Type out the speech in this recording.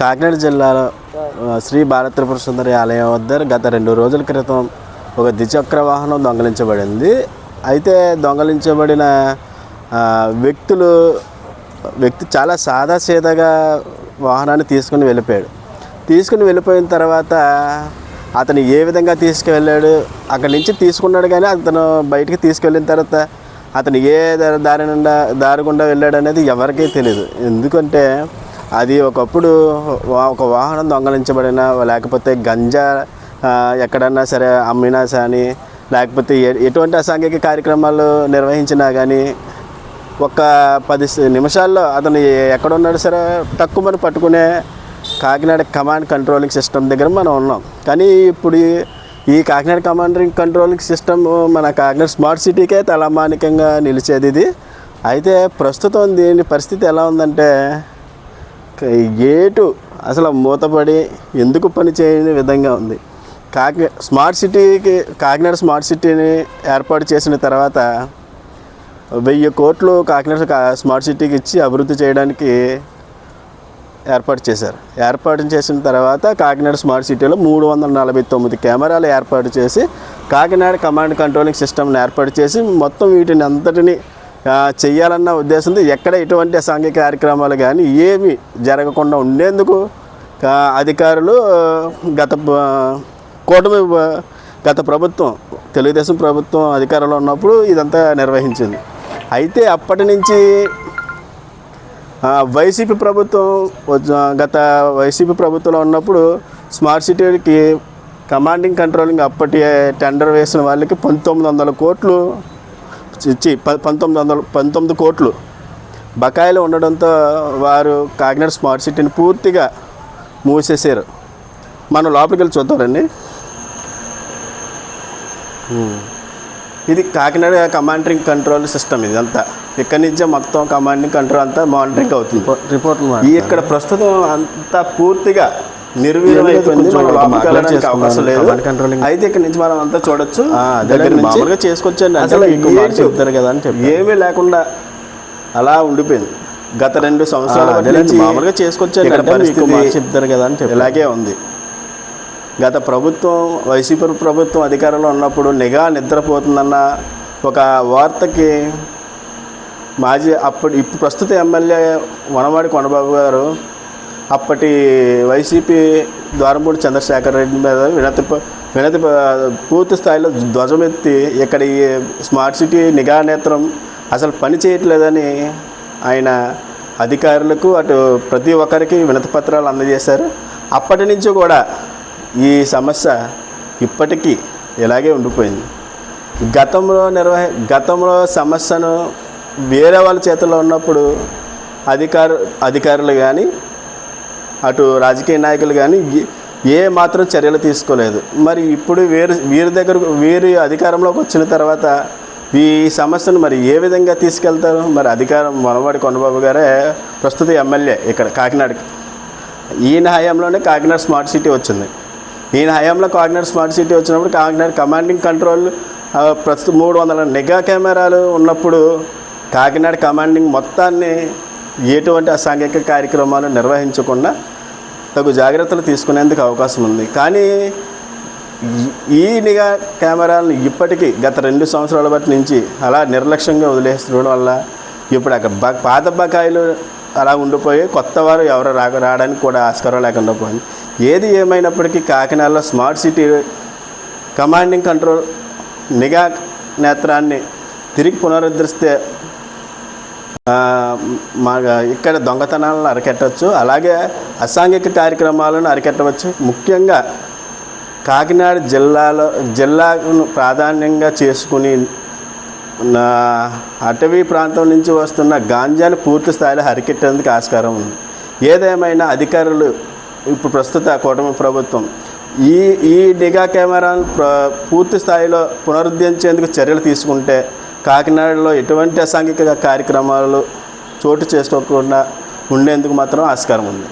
కాకినాడ జిల్లాలో శ్రీ భారత త్రిపుర సుందరి ఆలయం వద్ద గత రెండు రోజుల క్రితం ఒక ద్విచక్ర వాహనం దొంగలించబడింది. అయితే దొంగలించబడిన వ్యక్తులు వ్యక్తి చాలా సాదాసీదాగా వాహనాన్ని తీసుకుని వెళ్ళిపోయాడు. తీసుకుని వెళ్ళిపోయిన తర్వాత అతను ఏ విధంగా తీసుకువెళ్ళాడు అక్కడి నుంచి తీసుకున్నాడు కానీ అతను బయటికి తీసుకెళ్ళిన తర్వాత అతను ఏ దారి నుండా దారి గుండా వెళ్ళాడు అనేది ఎవరికీ తెలియదు ఎందుకంటే అది ఒకప్పుడు వా- ఒక వాహనం దొంగలించబడిన లేకపోతే గంజా ఎక్కడన్నా సరే అమ్మినా కానీ లేకపోతే ఎటువంటి అసాంఘిక కార్యక్రమాలు నిర్వహించినా కానీ ఒక పది నిమిషాల్లో అతను ఎక్కడున్నాడు ఎక్కడ ఉన్నాడు సరే తక్కువని పట్టుకునే కాకినాడ కమాండ్ కంట్రోలింగ్ సిస్టమ్ దగ్గర మనం ఉన్నాం. కానీ ఇప్పుడు ఈ- కాకినాడ కమాండింగ్ కంట్రోలింగ్ సిస్టమ్ మన కాకినాడ స్మార్ట్ సిటీకే తలమానికంగా నిలిచేది ఇది. అయితే ప్రస్తుతం దీని పరిస్థితి ఎలా ఉందంటే గేటు అసలు మూతపడి ఎందుకు పని చేయని విధంగా ఉంది. కాకి స్మార్ట్ సిటీకి కాకినాడ స్మార్ట్ సిటీని ఏర్పాటు చేసిన తర్వాత వెయ్యి కోట్లు కాకినాడ స్మార్ట్ సిటీకి ఇచ్చి అభివృద్ధి చేయడానికి ఏర్పాటు చేశారు. ఏర్పాటు చేసిన తర్వాత కాకినాడ స్మార్ట్ సిటీలో మూడు వందల నలభై తొమ్మిది కెమెరాలు ఏర్పాటు చేసి కాకినాడ కమాండ్ కంట్రోలింగ్ సిస్టమ్ని ఏర్పాటు చేసి మొత్తం వీటిని అంతటిని చేయాలన్న ఉద్దేశంతో ఎక్కడ ఎటువంటి సాంఘిక కార్యక్రమాలు కానీ ఏమి జరగకుండా ఉండేందుకు అధికారులు గత కూటమి గత ప్రభుత్వం తెలుగుదేశం ప్రభుత్వం అధికారంలో ఉన్నప్పుడు ఇదంతా నిర్వహించింది. అయితే అప్పటి నుంచి వైసీపీ ప్రభుత్వం గత వైసీపీ ప్రభుత్వంలో ఉన్నప్పుడు స్మార్ట్ సిటీకి కమాండింగ్ కంట్రోలింగ్ అప్పటి టెండర్ వేసిన వాళ్ళకి పంతొమ్మిది వందల కోట్లు ఇచ్చి పంతొమ్మిది వందల పంతొమ్మిది కోట్లు. బకాయిలు ఉండడంతో వారు కాకినాడ స్మార్ట్ సిటీని పూర్తిగా మూసేశారు. మనం లోపలికి వెళ్ళి చూద్దామండి ఇది కాకినాడ కమాండరింగ్ కంట్రోల్ సిస్టమ్ ఇదంతా. ఇక్కడి నుంచే మొత్తం కమాండింగ్ కంట్రోల్ అంతా మానిటరింగ్ అవుతుంది. రిపోర్ట్లు ఈ ఇక్కడ ప్రస్తుతం అంతా పూర్తిగా అవకాశం లేదు. అయితే ఇక్కడ నుంచి మనం అంతా చూడొచ్చు. దగ్గర మామూలుగా చేసుకొచ్చండి. అసలు చెప్తారు కదా అని చెప్పి ఏమీ లేకుండా అలా ఉండిపోయింది. గత రెండు సంవత్సరాల నుంచి మామూలుగా చేసుకొచ్చాను చెప్తారు కదా అని చెప్పి. ఇలాగే ఉంది. గత ప్రభుత్వం వైసీపీ ప్రభుత్వం అధికారంలో ఉన్నప్పుడు నిఘా నిద్రపోతుందన్న ఒక వార్తకి మాజీ అప్పటి ఇప్పుడు ప్రస్తుత ఎమ్మెల్యే వనమాడి కొండబాబు గారు అప్పటి వైసీపీ ద్వారంపూడి చంద్రశేఖర్ రెడ్డి మీద వినతి వినతి పూర్తి స్థాయిలో ధ్వజమెత్తి ఇక్కడ ఈ స్మార్ట్ సిటీ నిఘా నేత్రం అసలు పని చేయట్లేదని ఆయన అధికారులకు అటు ప్రతి ఒక్కరికి వినతి పత్రాలు అందజేశారు. అప్పటి నుంచి కూడా ఈ సమస్య ఇప్పటికీ ఇలాగే ఉండిపోయింది. గతంలో నిర్వహ గతంలో సమస్యను వేరే వాళ్ళ చేతిలో ఉన్నప్పుడు అధికారు అధికారులు కానీ అటు రాజకీయ నాయకులు కానీ ఏ- మాత్రం చర్యలు తీసుకోలేదు. మరి ఇప్పుడు వీరి వీరి దగ్గర వీరి అధికారంలోకి వచ్చిన తర్వాత ఈ సమస్యను మరి ఏ విధంగా తీసుకెళ్తారు? మరి అధికారం మనవాడి కొండబాబు గారే ప్రస్తుత ఎమ్మెల్యే ఇక్కడ కాకినాడకి. ఈయన హయాంలోనే కాకినాడ స్మార్ట్ సిటీ వచ్చింది. ఈయన హయాంలో కాకినాడ స్మార్ట్ సిటీ వచ్చినప్పుడు కాకినాడ కమాండింగ్ కంట్రోల్ ప్రస్తుతం మూడు వందల నిఘా కెమెరాలు ఉన్నప్పుడు కాకినాడ కమాండింగ్ మొత్తాన్ని ఎటువంటి అసాంఘిక కార్యక్రమాలు నిర్వహించకుండా తగు జాగ్రత్తలు తీసుకునేందుకు అవకాశం ఉంది. కానీ ఈ- నిఘా కెమెరాలను ఇప్పటికీ గత రెండు సంవత్సరాల బట్టి నుంచి అలా నిర్లక్ష్యంగా వదిలేస్తుండడం వల్ల ఇప్పుడు అక్కడ బ పాత బకాయిలు అలా ఉండిపోయి కొత్త వారు ఎవరు రాక రావడానికి కూడా ఆస్కారం లేకుండా పోయింది. ఏది ఏమైనప్పటికీ కాకినాడలో స్మార్ట్ సిటీ కమాండింగ్ కంట్రోల్ నిఘా నేత్రాన్ని తిరిగి పునరుద్ధరిస్తే మా ఇక్కడ దొంగతనాలను అరికెట్టవచ్చు. అలాగే అసాంఘిక కార్యక్రమాలను అరికెట్టవచ్చు. ముఖ్యంగా కాకినాడ జిల్లాలో జిల్లాను ప్రాధాన్యంగా చేసుకుని నా అటవీ ప్రాంతం నుంచి వస్తున్న గాంజాను పూర్తి స్థాయిలో అరికెట్టేందుకు ఆస్కారం ఉంది. ఏదేమైనా అధికారులు ఇప్పుడు ప్రస్తుత కూటమి ప్రభుత్వం ఈ ఈ నిఘా కెమెరాను పూర్తి స్థాయిలో పునరుద్ధరించేందుకు చర్యలు తీసుకుంటే కాకినాడలో ఎటువంటి అసాంఘిక కార్యక్రమాలు చోటు చేసుకోకుండా ఉండేందుకు మాత్రం ఆస్కారం ఉంది.